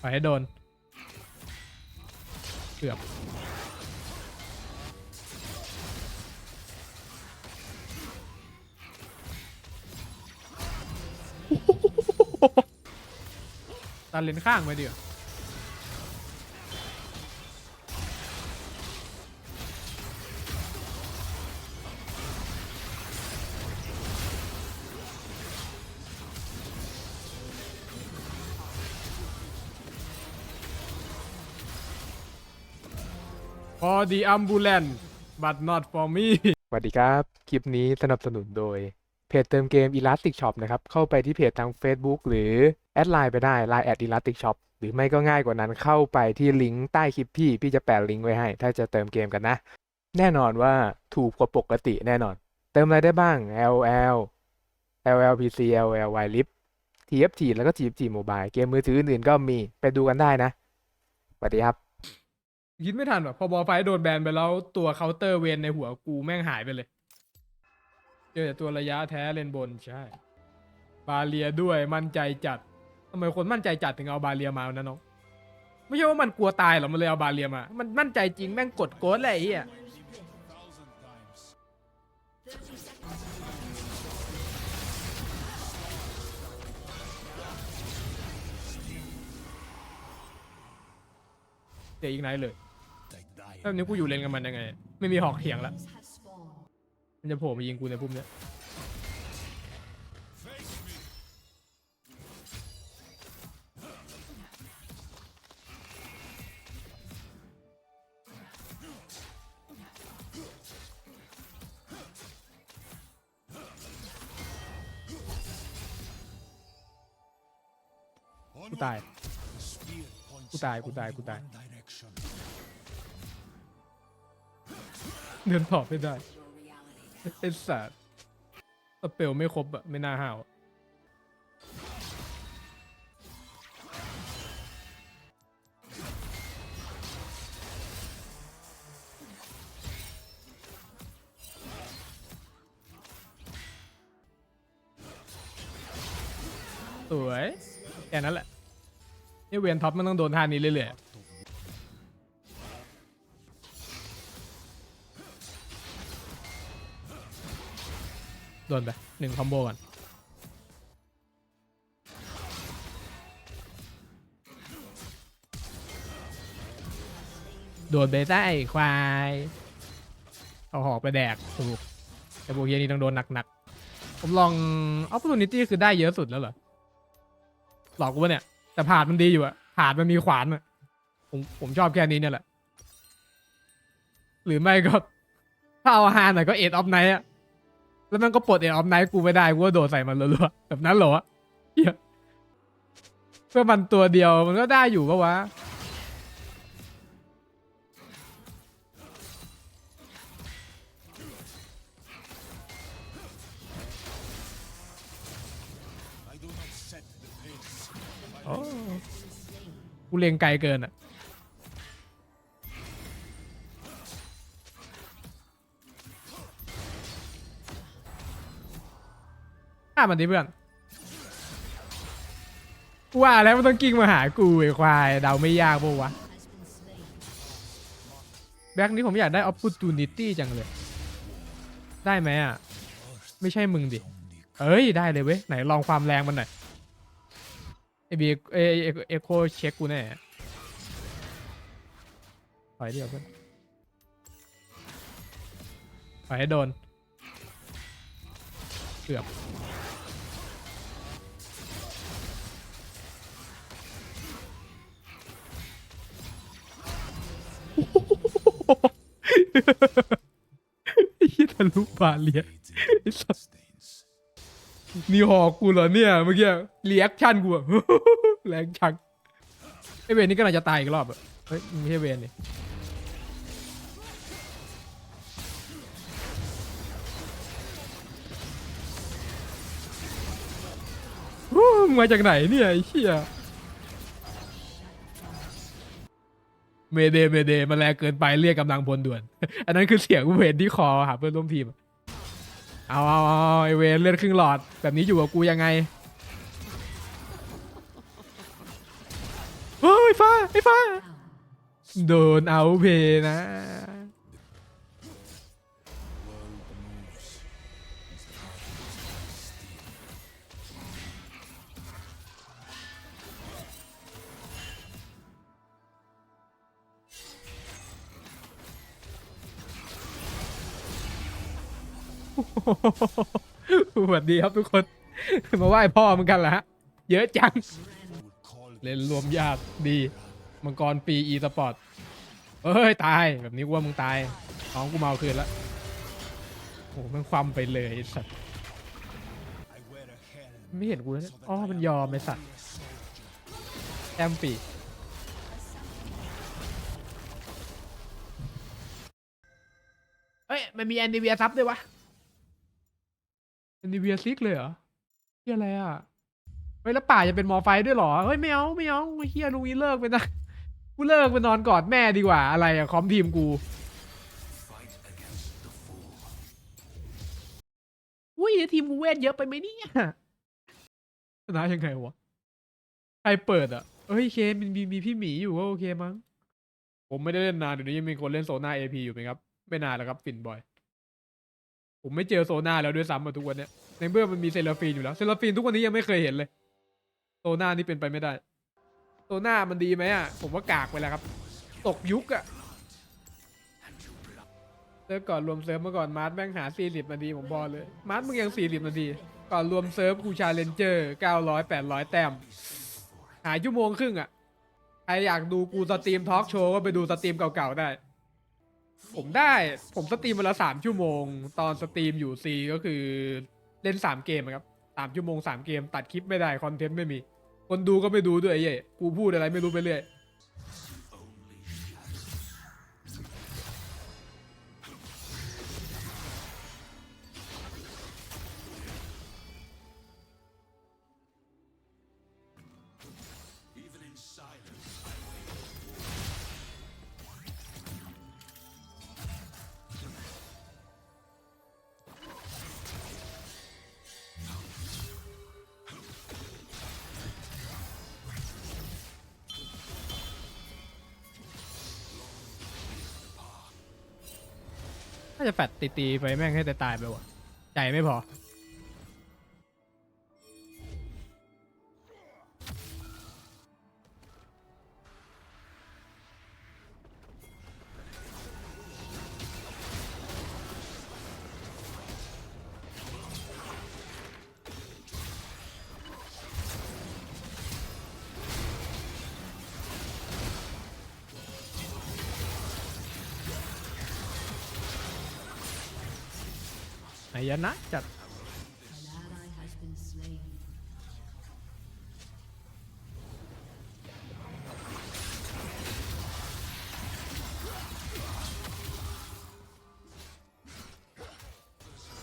ปล่อยให้โดน เกือบ ตันเลนข้างไปดิวาพอดี อัมบูเลน but not for me สวัสดีครับ คลิปนี้สนับสนุนโดย เพจเติมเกม Elastic Shop นะครับ เข้าไปที่เพจทาง Facebook หรือแอดไลน์ไปได้ Line แอด Elastic Shop หรือไม่ก็ง่ายกว่านั้นเข้าไปที่ลิงก์ใต้คลิปพี่ พี่จะแปะลิงก์ไว้ให้ ถ้าจะเติมเกมกันนะ แน่นอนว่าถูกกว่าปกติแน่นอน เติมอะไรได้บ้าง LL LLPC LLY Lip TFT แล้วก็ TFT Mobile เกมมือถืออื่นๆก็มีไปดูกันได้นะสวัสดีครับ คิดไม่ทันว่ะพอบอลไฟท์โดนแบนไปแล้วตัวเคาน์เตอร์เวนในหัวกูแม่งหายไปเลย เจอแต่ตัวระยะแท้เลนบนใช่ บาเลียด้วยมั่นใจจัดทำไมคนมั่นใจจัดถึงเอาบาเลียมาวนะน้องไม่ใช่ว่ามันกลัวตายหรอกมันเลยเอาบาเลียมา มันมั่นใจจริงแม่งกดโกดแหละไอ้เหี้ยเดี๋ยวอีกไนเลย แล้วนี้กูอยู่เลนกับมันยังไง ไม่มีหอกเถียงละ มันจะโผล่มายิงกูในพุ่มเนี้ยกูตาย กูตาย กูตาย กูตาย เดินตอบไม่ได้ไอ้สัตว์สเปลไม่ครบอะไม่น่าห้าวสวยแค่นั้นแหละนี่เวียนท็อปมันต้องโดนท่านี้เรื่อยๆ โดนไปหนึ่งคอมโบก่อน โดนเบต้าไอควาย เอาหอกไปแดกถูกแต่พวกเฮียนี่ต้องโดนหนักๆ ผมลอง opportunity คือได้เยอะสุดแล้วเหรอ หลอกกูวะเนี่ย แต่ผาดมันดีอยู่อะผาดมันมีขวานอะผมผมชอบแค่นี้เนี่ยแหละ หรือไม่ก็ ถ้าเอาฮาหน่อยก็เอ็ดออฟไนท์อะ แล้วมันก็ปลดเอ็นออฟไนท์กูไม่ได้กูก็โดดใส่มันรัวๆแบบนั้นเหรอวะเหี้ยเพื่อมันตัวเดียวมันก็ได้อยู่ปะวะโอ้กูเล็งไกลเกินอะ ฆ่ามันดิเพื่อนว่าแล้วมันต้องกิ้งมาหากูไอ้ควายเดาไม่ยากปะวะแบ็คนี้ผมอยากได้ opportunity จังเลย ได้ไหมอะ ไม่ใช่มึงดิ เอ้ย ได้เลยเว้ย ไหนลองความแรงมันหน่อยไอบีเอเอเอโคเช็คกูแน่ปล่อยเดียวเพื่อนปล่อยให้โดน เกือบ ไอ้เหี้ยทะลุบาเลียไอ้สัสนี่หอกกูเหรอเนี่ยเมื่อกี้เรีแอคชั่นกูอะ แรงชังไอเวนนี่ก็น่าจะตายอีกรอบอะเฮ้ยมันไม่ใช่เวนนี่ฮู้มึงมาจากไหนเนี่ยไอ้เหี้ย เมเดเมเดมันแรงเกินไปเรียกกำลังพลด่วน อันนั้นคือเสียงเวนที่คอหาเพื่อนร่วมทีม เอาเอาเอาไอเวนเลือดครึ่งหลอด แบบนี้อยู่กับกูยังไงเฮ้ไอ้ฟ้าไอ้ฟ้า โดนเอาเพนะ สวัสดีครับทุกคน มาไหว้พ่อเหมือนกันเหรอฮะ เยอะจัง เล่นรวมญาติดี มังกรปีอีสปอร์ตเอ้ย ตาย แบบนี้กูว่ามึงตายน้องกูเมาคืนล้วโอ้โหมันความไปเลยไอ้สัตว์ไม่เห็นกูเลยอ๋อมันยอมไอ้สัตว์แอมปีเอ้ย มันมีแอนดิเวียซับด้วยวะ แอนดิเวียซิกเลยเหรอเฮียอะไรอะเฮ้ยแล้วป่าจะเป็นมอไฟด้วยเหรอ เฮ้ยไม่เอาไม่เอาเฮียลุงนี้เลิกไปนะ กูเลิกไปนอนกอดแม่ดีกว่าอะไรอะคอมทีมกูอุ้ยทีมกูเวทเยอะไปไหมเนี่ยชนะยังไงวะ ใครเปิดอะเฮ้ยเคนมีมีมีพี่หมีอยู่ก็โอเคมั้ง ผมไม่ได้เล่นนานเดี๋ยวนี้ยังมีคนเล่นโซน่าเอพีอยู่ไหมครับ ไม่นานแล้วครับ ฟินบอย ผมไม่เจอโซน่าแล้วด้วยซ้ำมาทุกวันเนี้ยในเมื่อมันมีเซราฟีนอยู่แล้วเซราฟีนทุกวันนี้ยังไม่เคยเห็นเลยโซน่านี่เป็นไปไม่ได้โซน่ามันดีไหมอะผมว่ากากไปแล้วครับ ตกยุคอะเซิร์ฟก่อนรวมเซิร์ฟเมื่อก่อนมาร์ทแม่งหา 40 นาทีผมบอเลยมาร์ทมึงยัง 40 นาที ก่อนรวมเซิร์ฟกูชาเลนเจอร์ 900 800 แต้ม หายชั่วโมงครึ่งอะ ใครอยากดูกูสตรีมทอล์กโชว์ก็ไปดูสตรีมเก่าๆได้ ผมได้ผมสตรีมวันละสามชั่วโมง ตอนสตรีมอยู่ซีก็คือเล่นสามเกมอะครับสามชั่วโมงสามเกม ตัดคลิปไม่ได้ คอนเทนต์ไม่มี คนดูก็ไม่ดูด้วยไอ้เย่กูพูดอะไรไม่รู้ไปเรื่อย น่าจะแฟดตีๆไปแม่งให้ตายๆไปวะใจไม่พอ นะจัด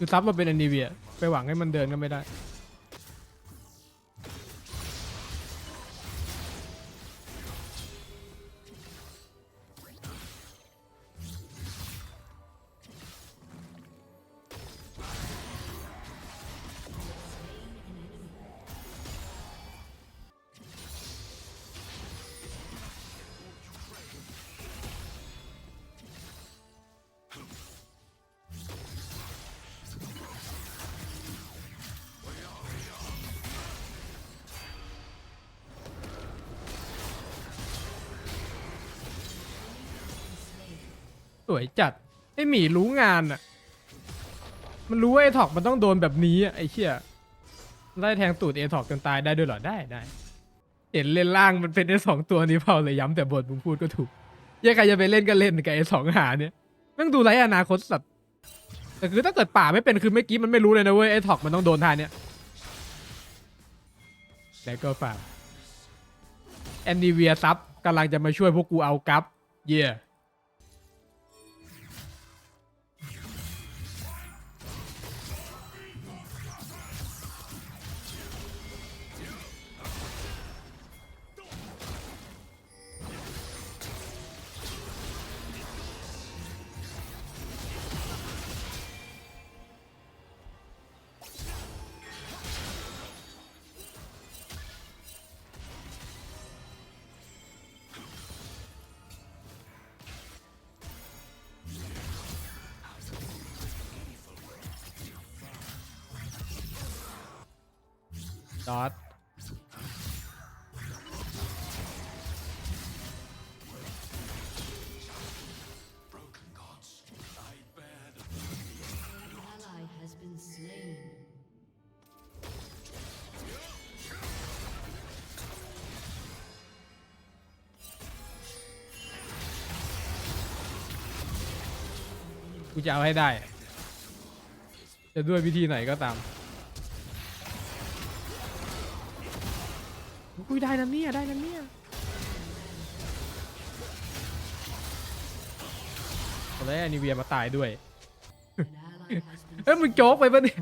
คือซับมาเป็นอันดีเวีย ไปหวังให้มันเดินก็ไม่ได้ สวยจัด ไอหมีรู้งานอะ มันรู้ว่าไอถอกมันต้องโดนแบบนี้อะไอเชี่ยไล่แทงตูดเอถอกจนตายได้ด้วยเหรอได้ได้ เห็นเล่นล่างมันเป็นไอสองตัวนี้เปล่าเลยย้ำแต่บทมึงพูดก็ถูกยังใครจะไปเล่นก็เล่นกับไอสองหาเนี่ยแม่งดูไรอนาคตสัตว์แต่คือถ้าเกิดป่าไม่เป็นคือเมื่อกี้มันไม่รู้เลยนะเว้ยไอถอกมันต้องโดนท่าเนี้ยแล้วก็ฝากแอนดิเวียซับกำลังจะมาช่วยพวกกูเอากัฟเย่ ดอทกูจะเอาให้ได้ จะด้วยวิธีไหนก็ตาม กูได้นะเนี่ยได้นะเนี่ยแล้วไอนิเวียมาตายด้วย An ally has been เอ้ยมึงโจ๊กไปปะเนี่ย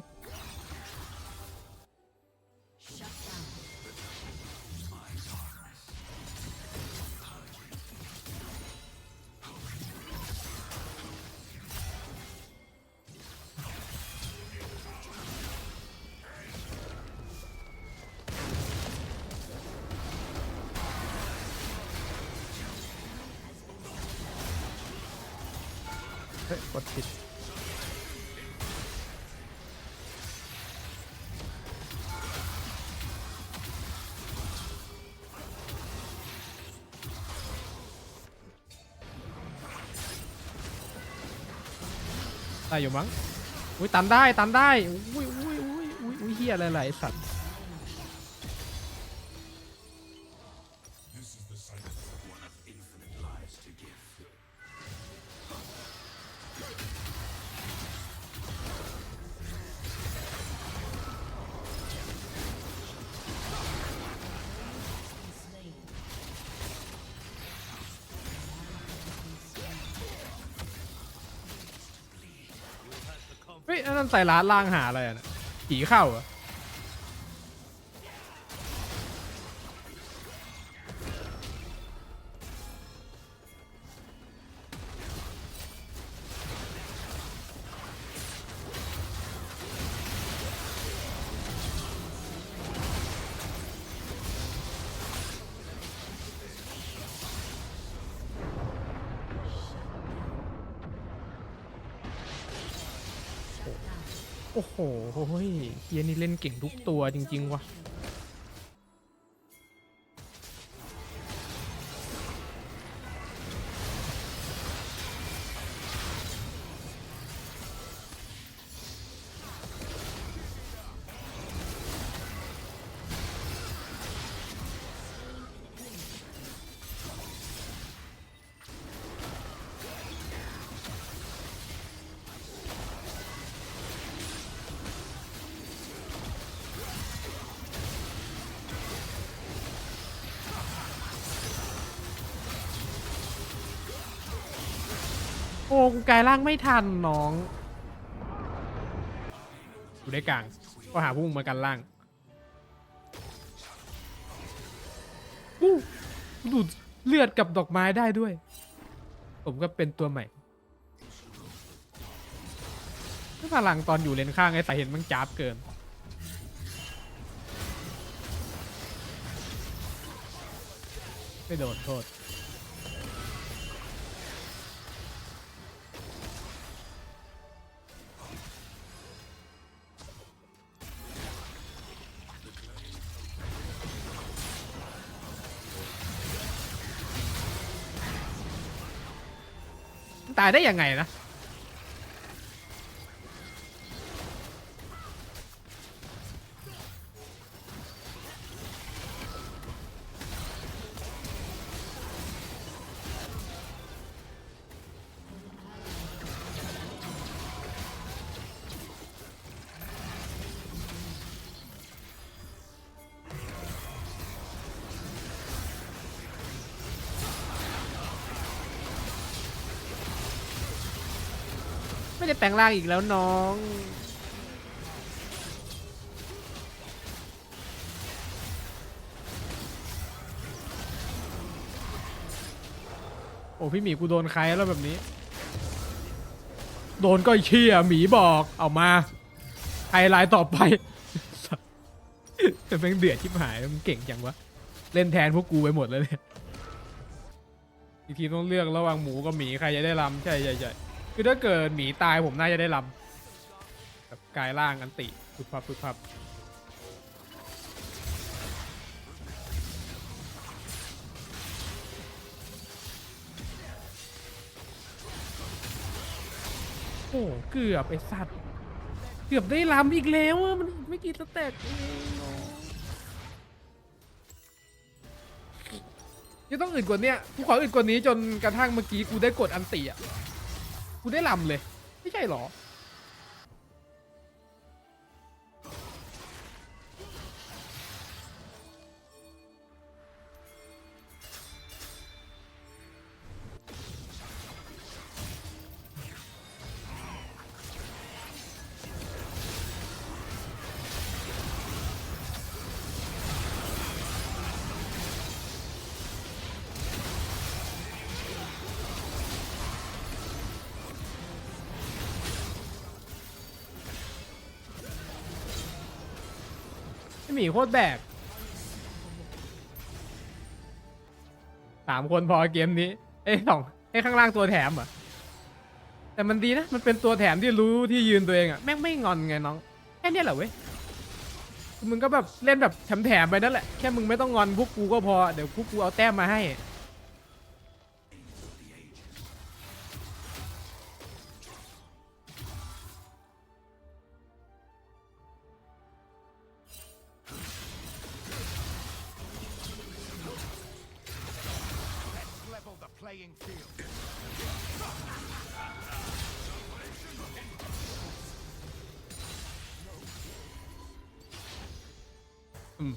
เฮ้ยกดผิดได้อยู่มั้ง อุ้ยตันได้ตันได้ อุ้ยอุ้ยอุ้ยอุ้ยอุ้ยเฮียอะไรหลายสัตว์ ใส่ร้านล่างหาอะไรอะผีเข้าอะ โอ้โหเฮ้ยเฮียนี่เล่นเก่งทุกตัวจริง ๆ ว่ะ กูกลายร่างไม่ทันน้องกูได้กลาง ก็หาพวกมึงมากันล่างอู้ดูดเลือดกับดอกไม้ได้ด้วย ผมก็เป็นตัวใหม่ถ้าพลังตอนอยู่เลนข้างไอ้สายเห็นมันจ้าบเกิน ไม่โดนโทษ ตายได้ยังไงนะ ไม่ได้แปลงร่างอีกแล้วน้อง โอ้พี่หมีกูโดนใครแล้วแบบนี้ โดนก็ไอ้เชี่ยหมีบอกเอามาไฮไลน์ต่อไปแต่แม่งเดือดชิบหายมันเก่งจังวะ เล่นแทนพวกกูไปหมดเลยเนี่ยอีกทีต้องเลือกระหว่างหมูกับหมีใครจะได้ลำใช่ใช่ใช่ คือถ้าเกิดหมีตายผมน่าจะได้ลำกับกายร่างอันติปึบพับปึบพับโอ้เกือบไอสัตว์ เกือบได้ลำอีกแล้วมันไม่กี่สเต็กเองอะจะต้องอื่นกว่านี้ผู้ขออื่นกว่านี้จนกระทั่งเมื่อกี้กูได้กดอันติอะ กูได้ลำเลย ไม่ใช่หรอ หมีโคตรแบกสามคนพอเกมนี้ เอ้ยสองไอ้ข้างล่างตัวแถมเหรอ แต่มันดีนะ มันเป็นตัวแถมที่รู้ที่ยืนตัวเองอะแม่งไม่งอนไงน้อง แค่นี้แหละเว้ย มึงก็แบบเล่นแบบแถมๆไปนั่นแหละ แค่มึงไม่ต้องงอนพวกกูก็พอ เดี๋ยวพวกกูเอาแต้มมาให้ อืม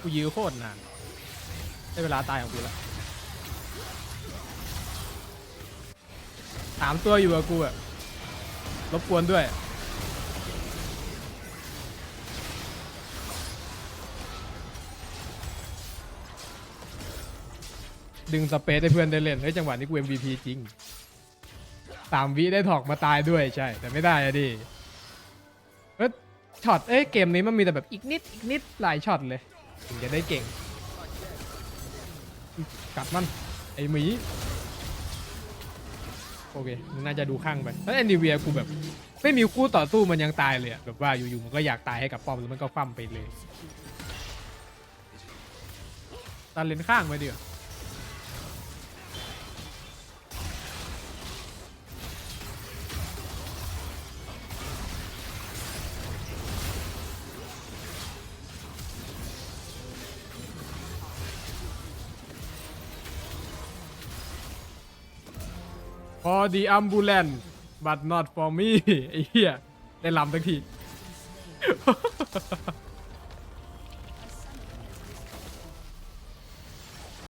กูยื้อโคตรนานได้เวลาตายของกูแล้วามตัวอยู่กับกูอะรบกวนด้วย ดึงสเปซให้เพื่อนได้เล่นเฮ้ยจังหวะนี้กู MVP จริงสามวิได้ถอกมาตายด้วยใช่ แต่ไม่ได้อะดิเอ้ยช็อตเอ้ยเกมนี้มันมีแต่แบบอีกนิดอีกนิดหลายช็อตเลยถึงจะได้เก่ง กัดมัน ไอหมี โอเคมันน่าจะดูข้างไปแล้วแอนดิเวียกูแบบ ไม่มีคู่ต่อสู้มันยังตายเลยอะแบบว่าอยู่ๆมันก็อยากตายให้กับป้อมแล้วมันก็คว่ำไปเลยตัดเลนข้างไปดิ The ambulance, but not for me ไอ้เหี้ยได้ลำทั้งที